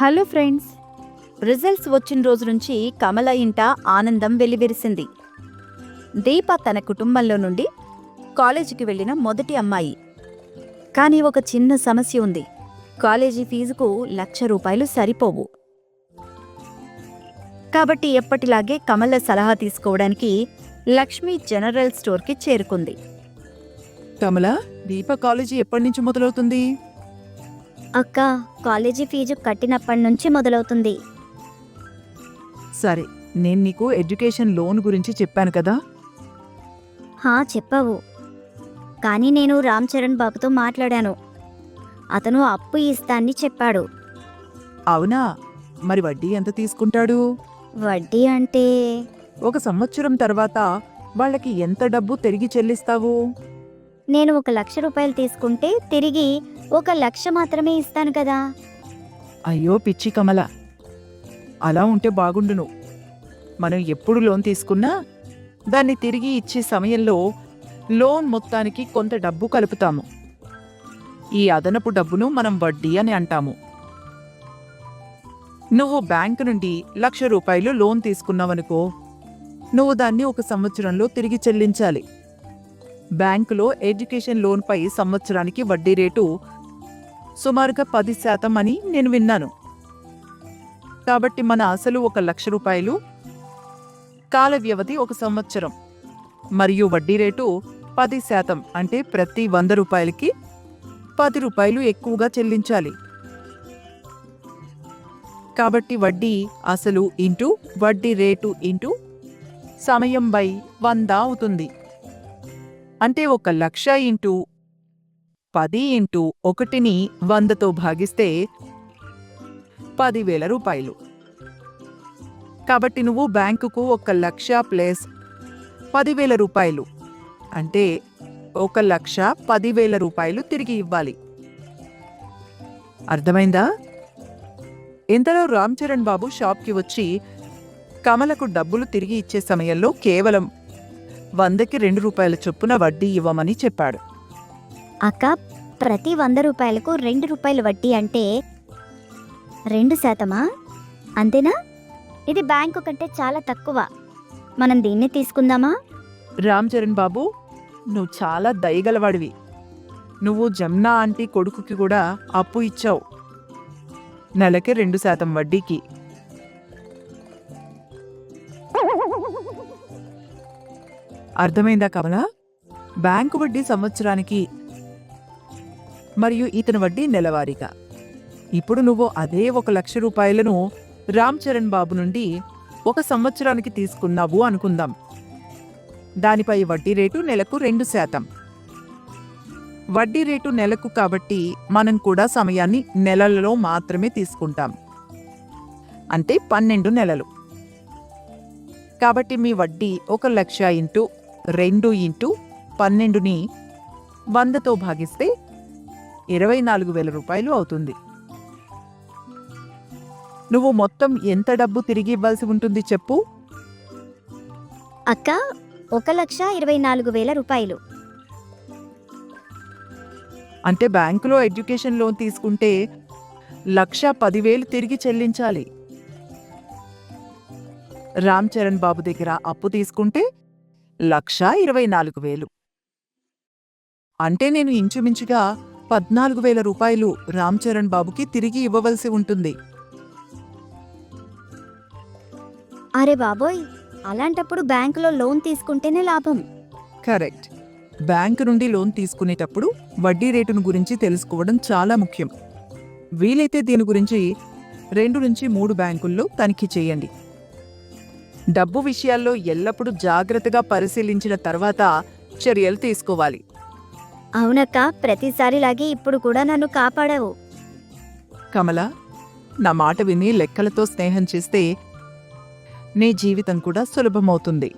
Hello friends. Results వచ్చిన రోజు నుంచి కమల ఇంట ఆనందం వెలివిరిసింది. దీప తన కుటుంబంలో నుండి కాలేజీకి వెళ్ళిన మొదటి అమ్మాయి. కానీ ఒక చిన్న సమస్య ఉంది. కాలేజీ ఫీజుకు లక్ష రూపాయలు సరిపోవు. కాబట్టి ఎప్పటిలాగే కమల సలహా తీసుకోవడానికి లక్ష్మి జనరల్ స్టోర్కి చేరుకుంది. కమల దీప కాలేజీ ఎప్పటి నుంచి మొదలవుతుంది? అక్క కాలేజీ ఫీజు కట్టినప్పటి నుంచి మొదలవుతుంది. సరే నేను నీకు ఎడ్యుకేషన్ లోన్ గురించి చెప్పాను కదా? హా చెప్పావు. కానీ నేను రామ్ చరణ్ బాబుతో మాట్లాడాను. అతను అప్పు ఇస్తాన్ని చెప్పాడు. అవునా? మరి వడ్డీ ఎంత తీసుకుంటాడు? వడ్డీ అంటే? ఒక సంవత్సరం తర్వాత వాళ్ళకి ఎంత డబ్బు తిరిగి చెల్లిస్తావు? నేను ఒక లక్ష రూపాయలు తీసుకుంటే తిరిగి ఒక లక్ష మాత్రమే ఇస్తాను కదా. అయ్యో పిచ్చి కమల. అలా ఉంటే బాగుండును. మనం ఎప్పుడు లోన్ తీసుకున్నా దాన్ని తిరిగి ఇచ్చే సమయంలో లోన్ మొత్తానికి కొంత డబ్బు కలుపుతాము. ఈ అదనపు డబ్బును మనం వడ్డీ అని అంటాము. నువ్వు బ్యాంకు నుండి లక్ష రూపాయలు లోన్ తీసుకున్నావనుకో నువ్వు దాన్ని ఒక సంవత్సరంలో తిరిగి చెల్లించాలి. బ్యాంకులో ఎడ్యుకేషన్ లోన్పై సంవత్సరానికి వడ్డీ రేటు సుమారుగా పది శాతం అని నేను విన్నాను. కాబట్టి మన అసలు ఒక లక్ష రూపాయలు కాల వ్యవధి ఒక సంవత్సరం. మరియు వడ్డీ రేటు పది శాతం అంటే ప్రతి వంద రూపాయలకి పది రూపాయలు ఎక్కువగా చెల్లించాలి. కాబట్టి వడ్డీ అసలు ఇంటూ వడ్డీ రేటు ఇంటూ సమయం బై వంద అవుతుంది. అంటే ఒక లక్ష ఇంటూ పది ఇంటూ ఒకటిని వందతో భాగిస్తే పదివేల రూపాయలు. కాబట్టి నువ్వు బ్యాంకుకు ఒక లక్ష ప్లస్ పదివేల రూపాయలు. అంటే ఒక లక్ష పదివేల రూపాయలు తిరిగి ఇవ్వాలి. అర్థమైందా? ఇంతలో రామ్ చరణ్ బాబు షాప్కి వచ్చి కమలకు డబ్బులు తిరిగి ఇచ్చే సమయంలో కేవలం వందకి రెండు రూపాయల చొప్పున వడ్డీ ఇవ్వమని చెప్పాడు. అక్క ప్రతి వంద రూపాయలకు రెండు రూపాయల వడ్డీ అంటే రెండు శాతమా? అంతేనా? ఇది బ్యాంకు కంటే చాలా తక్కువ. మనం దీన్ని తీసుకుందామా? రామ్ చరణ్ బాబు నువ్వు చాలా దయగలవాడివి. నువ్వు జమ్నా ఆంటీ కొడుకుకి కూడా అప్పు ఇచ్చావు. నెలకి రెండు శాతం వడ్డీకి. అర్థమైందా కమలా? బ్యాంకు వడ్డీ సంవత్సరానికి మరియు ఇతని వడ్డీ నెలవారీగా. ఇప్పుడు నువ్వు అదే ఒక లక్ష రూపాయలను రామ్ చరణ్ బాబు నుండి ఒక సంవత్సరానికి తీసుకున్నావు అనుకుందాం. దానిపై వడ్డీ రేటు నెలకు రెండు శాతం. వడ్డీ రేటు నెలకు కాబట్టి మనం కూడా సమయాన్ని నెలలలో మాత్రమే తీసుకుంటాం. అంటే పన్నెండు నెలలు. కాబట్టి మీ వడ్డీ ఒక లక్ష ఇంటూ రెండు ఇంటూ పన్నెండుని వందతో భాగిస్తే ఇరవై నాలుగు వేల రూపాయలు అవుతుంది. నువ్వు మొత్తం ఎంత డబ్బు తిరిగి ఇవ్వాల్సి ఉంటుంది చెప్పు? అక్క ఒక లక్ష ఇరవై నాలుగు వేల రూపాయలు. అంటే బ్యాంకులో ఎడ్యుకేషన్ లోన్ తీసుకుంటే లక్ష పదివేలు తిరిగి చెల్లించాలి. రామ్ చరణ్ బాబు దగ్గర అప్పు తీసుకుంటే లక్ష ఇరవై నాలుగు వేలు. అంటే నేను ఇంచుమించుగా పద్నాలుగు వేల రూపాయలు రామ్ చరణ్ బాబుకి తిరిగి ఇవ్వవలసి ఉంటుంది. అరే బాబోయ్ అలాంటప్పుడు బ్యాంకులో లోన్ తీసుకుంటేనే లాభం. కరెక్ట్. బ్యాంకు నుండి లోన్ తీసుకునేటప్పుడు వడ్డీ రేటును గురించి తెలుసుకోవడం చాలా ముఖ్యం. వీలైతే దీని గురించి రెండు నుంచి మూడు బ్యాంకుల్లో తనిఖీ చేయండి. డబ్బు విషయాల్లో ఎల్లప్పుడూ జాగ్రత్తగా పరిశీలించిన తర్వాత చర్యలు తీసుకోవాలి. అవునక్క ప్రతిసారిలాగే ఇప్పుడు కూడా నన్ను కాపాడావు. కమల నా మాట విని లెక్కలతో స్నేహం చేస్తే నీ జీవితం కూడా సులభమవుతుంది.